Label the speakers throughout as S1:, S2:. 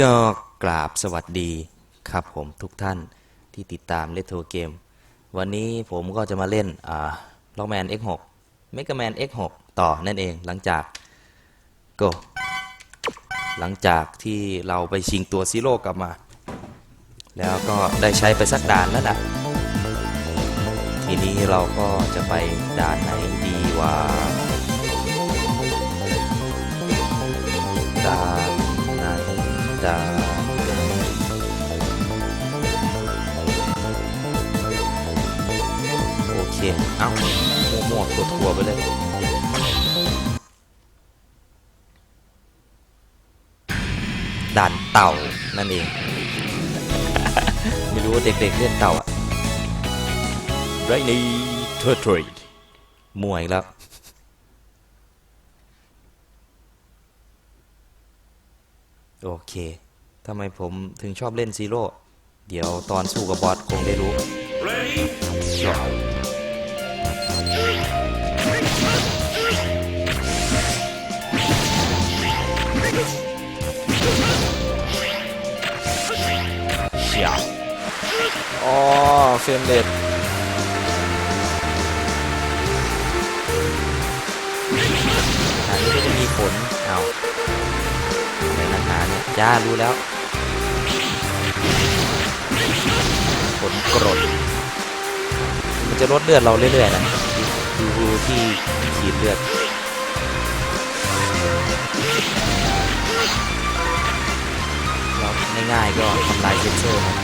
S1: ก็กราบสวัสดีครับผมทุกท่านที่ติดตามเล t โ o เกม วันนี้ผมก็จะมาเล่นล็อกแมน X6 m e g a Man X6 ต่อนั่นเองหลังจากก็หลังจากที่เราไปชิงตัวซีโร่กลับมา แล้วก็ได้ใช้ไปสักด่านแล้วล่ะทีนี้เราก็จะไปด่านไหนดีวะัวไปเลยด่านเต่านั่นเอง ไม่รู้ว่าเด็กๆเล่นเต่าอะ
S2: Rainy Turtle
S1: มั่วอีกแล้วโอเค ทำไมผมถึงชอบเล่นซีโร่ เดี๋ยวตอนสู้กับบอสคงได้รู้
S2: เชีย
S1: อ๋อเฟรมเรทอันนี้ก็จะมีผลเอาอะไรนักหนาเนี่ยจ้ารู้แล้ว ผลกรด มันจะลดเลือดเราเรื่อยๆนะ ดูดูที่ขีดเลือดเราง่ายๆก็ทำลายเซนเซอร์นะ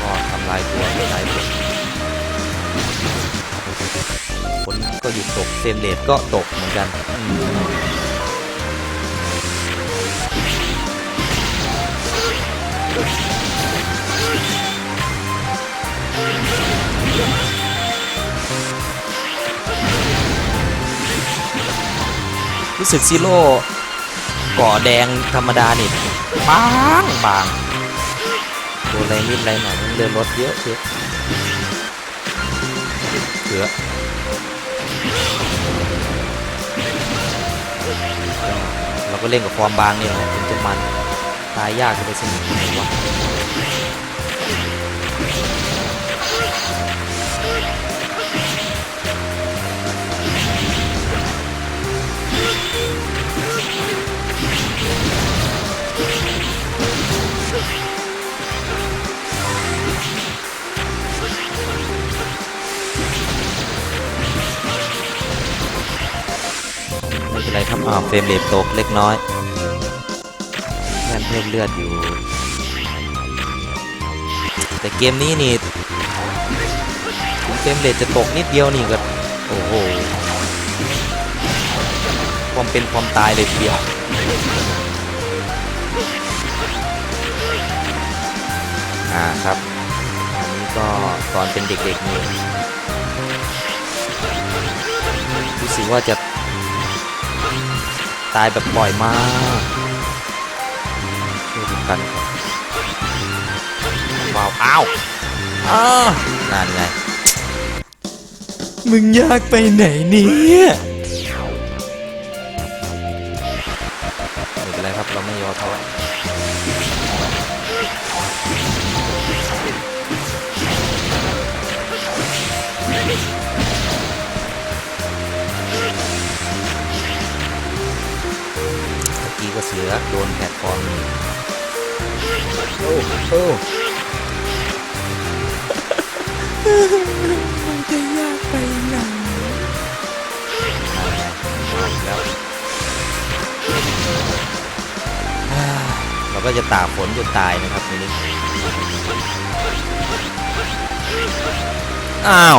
S1: ก็ทำลายตัวทำลายผลผลก็หยุดตกเฟรมเรทก็ตกเหมือนกันอื รู้สึกซีโร่ก่อแดงธรรมดานี่บางบางตัวอะไรนิดอะไรหน่อยมันเดินรถเยอะเยอะเสือเราก็เล่นกับความบางนี่แหละถึงจะมัน ตายยากจะไปสนิทไหนวะ เป็นไรครับอ่าเฟรมเรทตกเล็กน้อยแค่เพิ่มเลือดอยู่ แต่เกมนี้นี่เฟรมเรทจะตกนิดเดียวนี่ก็โอ้โหความเป็นความตายเลยทีเดียวอ่าครับอันนี้ก็ตอนเป็นเด็กๆนี่รู้สึกว่าจะ ตายแบบบ่อยมากช่วยดูกันก่อนว้าวอ้าวอ้าวนั่นไงมึงยากไปไหนเนี่ยไม่เป็นไรครับเราไม่ยอท้อ ลือโดนแพลตฟอร์มนี่โอ้โอ้มันจะยากไปไหนมาอีกแล้วเราก็จะตากฝนจนตายนะครับทีนี้อ้าว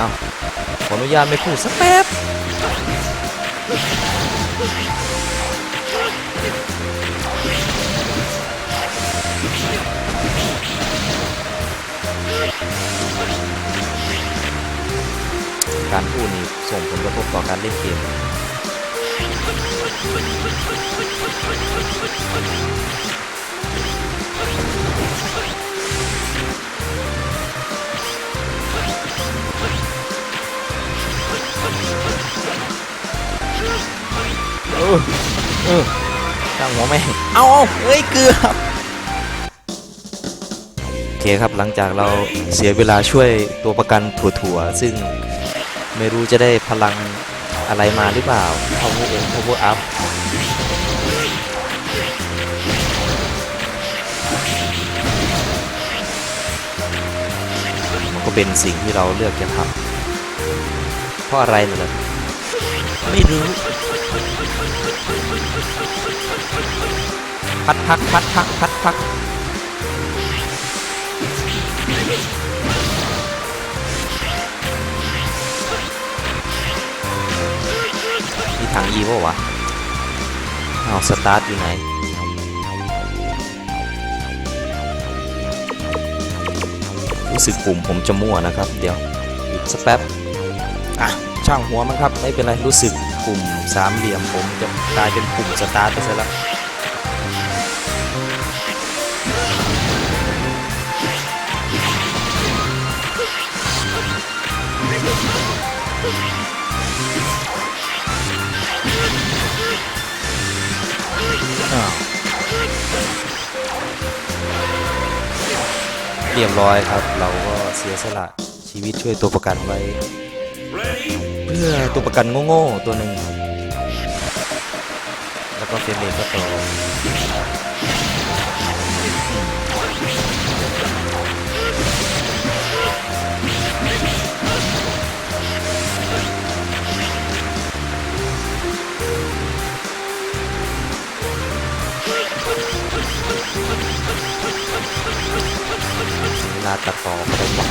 S1: เอาขออนุญาตไม่พูดสักแป๊บการพูดนี่ส่งผลกระทบต่อการเล่นเกม อเออตั้งหัวแม่เอาเอาเฮ้ยเกือบโอเคครับหลังจากเราเสียเวลาช่วยตัวประกันถั่วๆ ซึ่งไม่รู้จะได้พลังอะไรมาหรือเปล่า power up power up มันก็เป็นสิ่งที่เราเลือกจะทำเพราะอะไรเหรอไม่รู้ พัดพักพัดพักพัดพักมีถังอีววะเอาสตาร์ทอยู่ไหนรู้สึกปุ่มผมจะมั่วนะครับ เดี๋ยวอีกสักแป๊บอะช่างหัวมันครับ ไม่เป็นไรรู้สึกปุ่มสามเหลี่ยมผมจะกลายเป็นปุ่มสตาร์ทไปซะแล้ว อ้าวเรียบร้อยครับเราก็เสียสละชีวิตช่วยตัวประกันไว้ เพื่อตัวประกันโง่ๆตัวหนึ่งแล้วก็เฟรมเรทก็ต่อาตัดต่อก็ได้บอ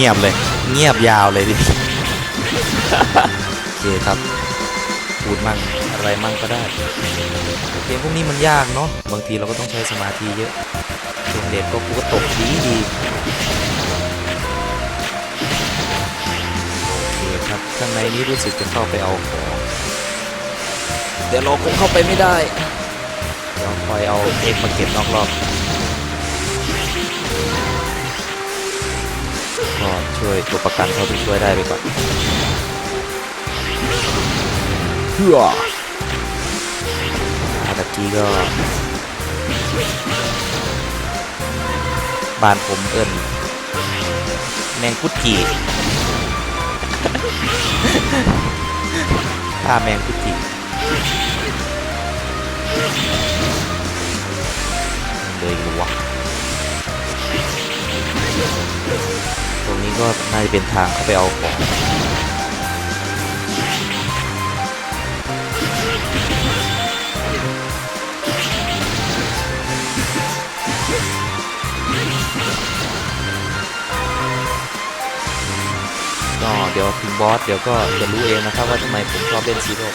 S1: งียบเลย เงียบยาวเลยดิโอเคครับพูดมั่งอะไรมั่งก็ได้เกมพวกนี้มันยากเนาะบางทีเราก็ต้องใช้สมาธิเยอะเกมเด็ดก็กูก็ตกดีดีโอเคครับข้างในนี้รู้สึกจะเข้าไปเอาของเดี๋ยวเราคงเข้าไปไม่ได้เดี๋ยวคอยเอาเอ็กมาเก็บนอกรอบ ช่วยตัวประกันเท่าที่ช่วยได้ไปก่อนเพื่ออาตะกี้ก็บ้านผมเอิ้นแมงกุดจีฆ่าแมงกุด จะเป็นทางเข้าไปเอาของก็เดี๋ยวถึงบอสเดี๋ยวก็จะรู้เองนะครับว่าทำไมผมชอบเล่นซีโร่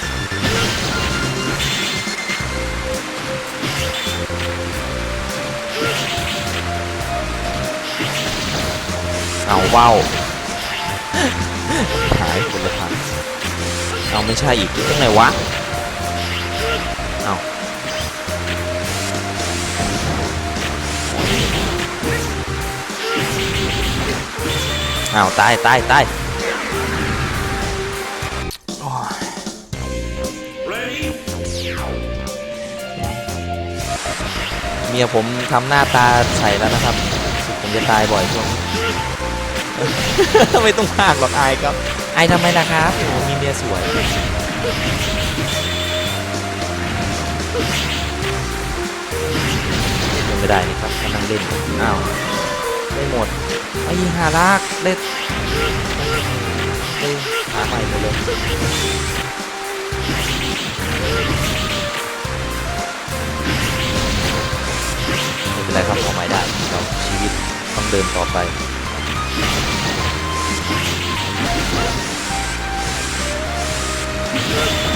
S1: เอาว้าว หายคนละทางเอาไม่ใช่อีกตรงไหนวะ เอาเอาตายตายตายเมียผมทำหน้าตาใสแล้วนะครับผมจะตายบ่อยช่วงนี้ ไม่ต้องพากหรอกอายครับอายทำไมล่ะครับโอ้มีเมียสวยไม่ได้นี่ครับกำลังเล่นอ้าวไม่หมดไอ้หาลากเล่นเอ้ยหาใหม่หมดเลยเดินต่อไป Let's go.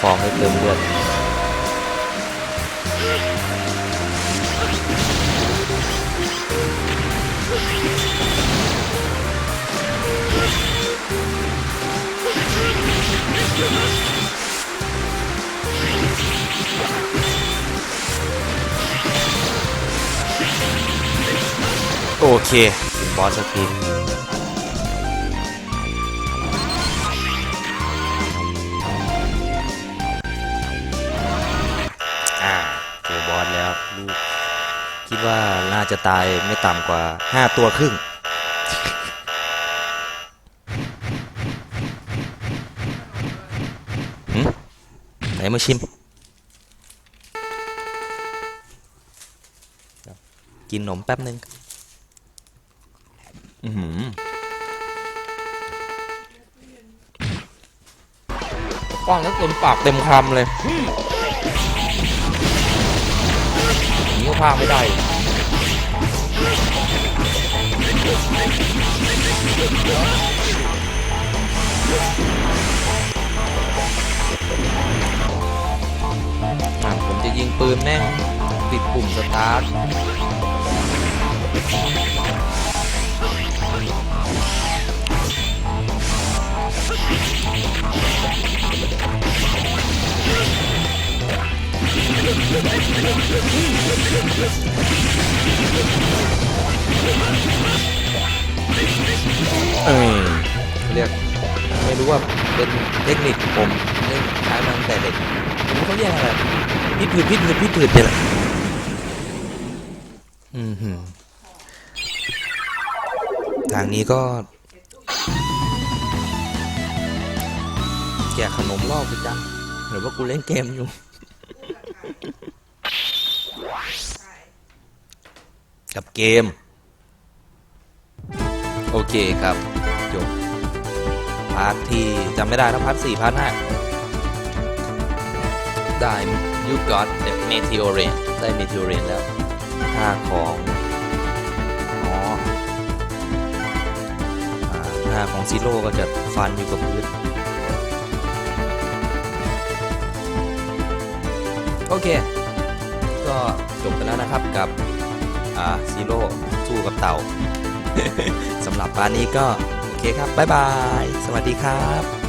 S1: ฟอร์มให้เติมเลือดโอเคบอสสักที คิดว่าน่าจะตายไม่ต่ำกว่า5ตัวครึ่ง ไหนมาชิม กินขนมแป๊บนึง อือหือกว้างแล้วเต็มปากเต็มคำเลย นี้ก็พลากไม่ได้ผมจะยิงปืนแม่งปิดปุ่มสตาร์ทเเออเรียกไม่รู้ว่าเป็นเทคนิคผมเล่นใช้มาตั้งแต่เด็กผมเขาเรียกอะไรพิดผืดพิดผืดพิดผืดเนี่ยแหละอืมหืมทางนี้ก็แจกขนมรอบประจำหรือว่ากูเล่นเกมอยู่ กับเกม โอเคครับ จบ พาร์ทที่จำไม่ได้แล้วพาร์ทสี่พาร์ทห้าได้ you got the meteorite ได้ meteorite แล้วท่าของอ๋ออ่าท่าของซีโร่ก็จะฟันอยู่กับพื้นโอเค ก็จบไปแล้วนะครับกับ ซีโร่สู้กับเต่า สำหรับปานนี้ก็ โอเคครับ บ๊ายบาย สวัสดีครับ